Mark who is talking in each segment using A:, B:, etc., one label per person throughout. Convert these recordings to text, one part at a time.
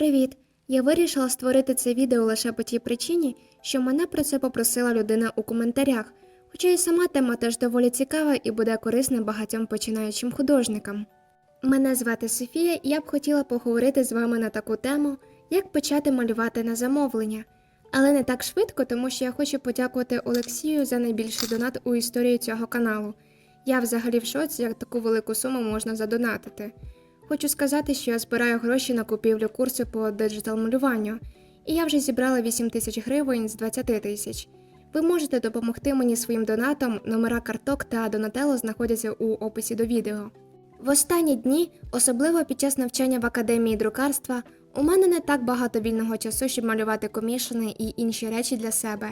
A: Привіт! Я вирішила створити це відео лише по тій причині, що мене про це попросила людина у коментарях, хоча і сама тема теж доволі цікава і буде корисна багатьом починаючим художникам. Мене звати Софія, і я б хотіла поговорити з вами на таку тему, як почати малювати на замовлення. Але не так швидко, тому що я хочу подякувати Олексію за найбільший донат у історії цього каналу. Я взагалі в шоці, як таку велику суму можна задонатити. Хочу сказати, що я збираю гроші на купівлю курсу по диджитал-малюванню, і я вже зібрала 8 тисяч гривень з 20 тисяч. Ви можете допомогти мені своїм донатом, номера карток та донателло знаходяться у описі до відео. В останні дні, особливо під час навчання в академії друкарства, у мене не так багато вільного часу, щоб малювати комішини і інші речі для себе.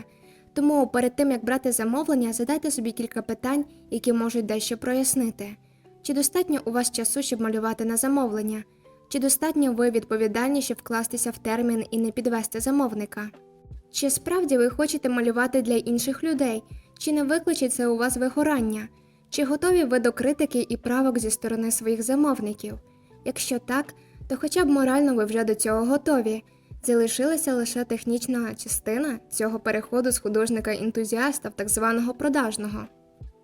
A: Тому перед тим як брати замовлення, задайте собі кілька питань, які можуть дещо прояснити. Чи достатньо у вас часу, щоб малювати на замовлення? Чи достатньо ви відповідальні, щоб вкластися в термін і не підвести замовника? Чи справді ви хочете малювати для інших людей? Чи не викличе це у вас вигорання? Чи готові ви до критики і правок зі сторони своїх замовників? Якщо так, то хоча б морально ви вже до цього готові. Залишилася лише технічна частина цього переходу з художника-ентузіаста в так званого продажного.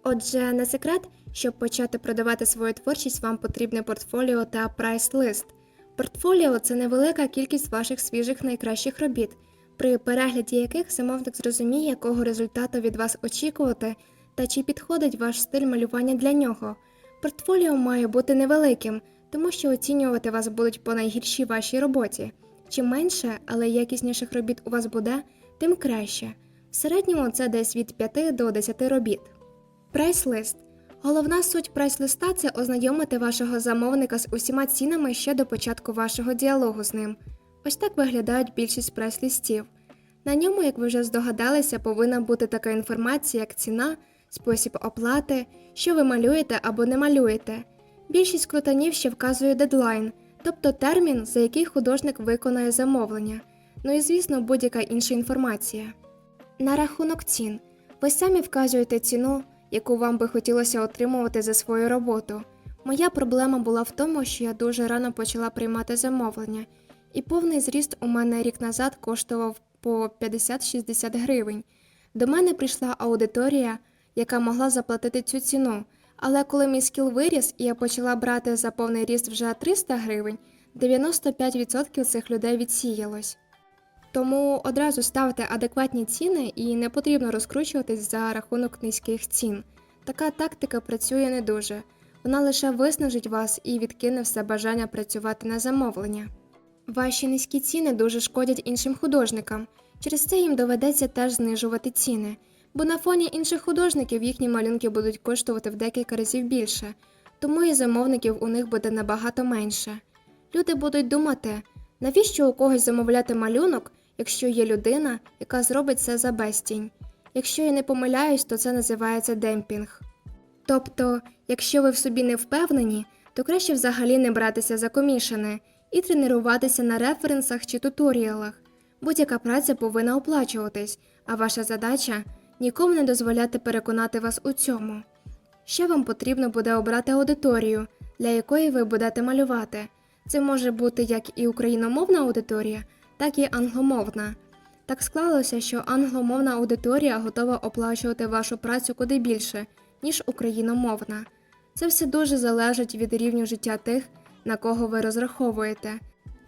A: Отже, не секрет, щоб почати продавати свою творчість, вам потрібне портфоліо та прайс-лист. Портфоліо це невелика кількість ваших свіжих найкращих робіт, при перегляді яких замовник зрозуміє, якого результату від вас очікувати та чи підходить ваш стиль малювання для нього. Портфоліо має бути невеликим, тому що оцінювати вас будуть по найгіршій вашій роботі. Чим менше, але якісніших робіт у вас буде, тим краще. В середньому це десь від 5 до 10 робіт. Прайс-лист. Головна суть прайс-листа це ознайомити вашого замовника з усіма цінами ще до початку вашого діалогу з ним. Ось так виглядають більшість прайс-листів. На ньому, як ви вже здогадалися, повинна бути така інформація, як ціна, спосіб оплати, що ви малюєте або не малюєте. Більшість крутанів ще вказує дедлайн, тобто термін, за який художник виконає замовлення. Ну і звісно, будь-яка інша інформація. На рахунок цін. Ви самі вказуєте ціну, яку вам би хотілося отримувати за свою роботу. Моя проблема була в тому, що я дуже рано почала приймати замовлення, і повний зріст у мене рік назад коштував по 50-60 гривень. До мене прийшла аудиторія, яка могла заплатити цю ціну. Але коли мій скіл виріс і я почала брати за повний ріст вже 300 гривень, 95% цих людей відсіялось. Тому одразу ставте адекватні ціни і не потрібно розкручуватись за рахунок низьких цін. Така тактика працює не дуже. Вона лише виснажить вас і відкине все бажання працювати на замовлення. Ваші низькі ціни дуже шкодять іншим художникам. Через це їм доведеться теж знижувати ціни, бо на фоні інших художників їхні малюнки будуть коштувати в декілька разів більше, тому і замовників у них буде набагато менше. Люди будуть думати, навіщо у когось замовляти малюнок, якщо є людина, яка зробить це за безцінь. Якщо я не помиляюсь, то це називається демпінг. Тобто, якщо ви в собі не впевнені, то краще взагалі не братися за комішане і тренуватися на референсах чи туторіалах. Будь-яка праця повинна оплачуватись, а ваша задача нікому не дозволяти переконати вас у цьому. Ще вам потрібно буде обрати аудиторію, для якої ви будете малювати. Це може бути як і україномовна аудиторія, так і англомовна. Так склалося, що англомовна аудиторія готова оплачувати вашу працю куди більше, ніж україномовна. Це все дуже залежить від рівню життя тих, на кого ви розраховуєте.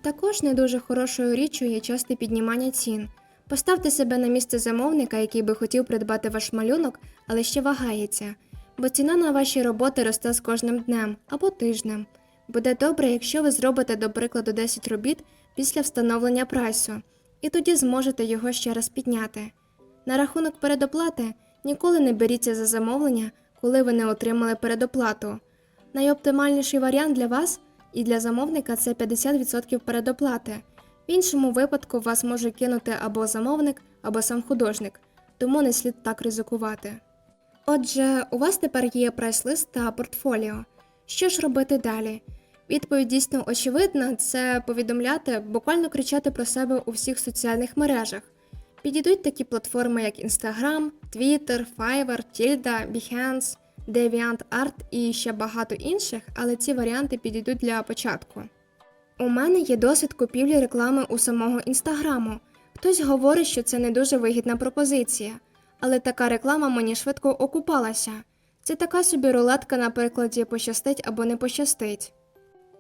A: Також не дуже хорошою річчю є часте піднімання цін. Поставте себе на місце замовника, який би хотів придбати ваш малюнок, але ще вагається, бо ціна на ваші роботи росте з кожним днем або тижнем. Буде добре, якщо ви зробите, до прикладу, 10 робіт після встановлення прайсу, і тоді зможете його ще раз підняти. На рахунок передоплати ніколи не беріться за замовлення, коли ви не отримали передоплату. Найоптимальніший варіант для вас і для замовника це 50% передоплати. В іншому випадку вас може кинути або замовник, або сам художник, тому не слід так ризикувати. Отже, у вас тепер є прайс-лист та портфоліо. Що ж робити далі? Відповідь дійсно очевидна це повідомляти, буквально кричати про себе у всіх соціальних мережах. Підійдуть такі платформи, як Instagram, Twitter, Fiverr, Tilda, Behance, DeviantArt і ще багато інших, але ці варіанти підійдуть для початку. У мене є досвід купівлі реклами у самого інстаграму. Хтось говорить, що це не дуже вигідна пропозиція, але така реклама мені швидко окупалася. Це така собі рулетка на прикладі пощастить або не пощастить.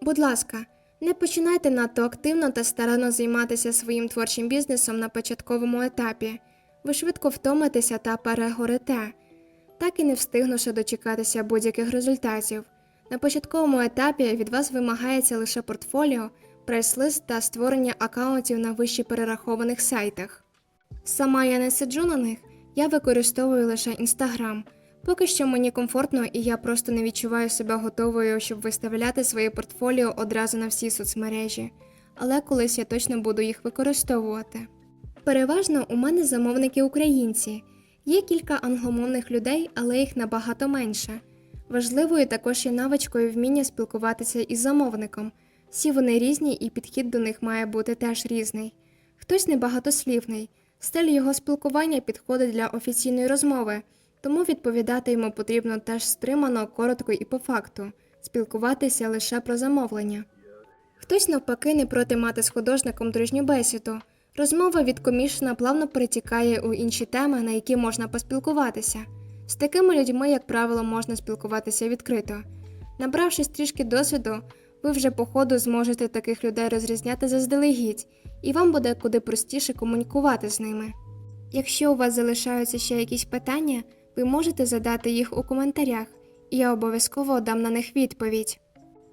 A: Будь ласка, не починайте надто активно та старанно займатися своїм творчим бізнесом на початковому етапі. Ви швидко втомитеся та перегорите, так і не встигнувши дочекатися будь-яких результатів. На початковому етапі від вас вимагається лише портфоліо, прайс-лист та створення акаунтів на вище перерахованих сайтах. Сама я не сиджу на них, я використовую лише Інстаграм. Поки що мені комфортно і я просто не відчуваю себе готовою, щоб виставляти своє портфоліо одразу на всі соцмережі, але колись я точно буду їх використовувати. Переважно у мене замовники українці. Є кілька англомовних людей, але їх набагато менше. Важливою також є навичкою вміння спілкуватися із замовником. Всі вони різні, і підхід до них має бути теж різний. Хтось небагатослівний, стиль його спілкування підходить для офіційної розмови, тому відповідати йому потрібно теж стримано, коротко і по факту, спілкуватися лише про замовлення. Хтось навпаки не проти мати з художником дружню бесіду. Розмова від комішена плавно перетікає у інші теми, на які можна поспілкуватися. З такими людьми, як правило, можна спілкуватися відкрито. Набравшись трішки досвіду, ви вже по ходу зможете таких людей розрізняти заздалегідь, і вам буде куди простіше комунікувати з ними. Якщо у вас залишаються ще якісь питання, ви можете задати їх у коментарях, і я обов'язково дам на них відповідь.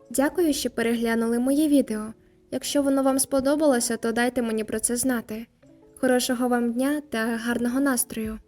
A: Дякую, що переглянули моє відео. Якщо воно вам сподобалося, то дайте мені про це знати. Хорошого вам дня та гарного настрою!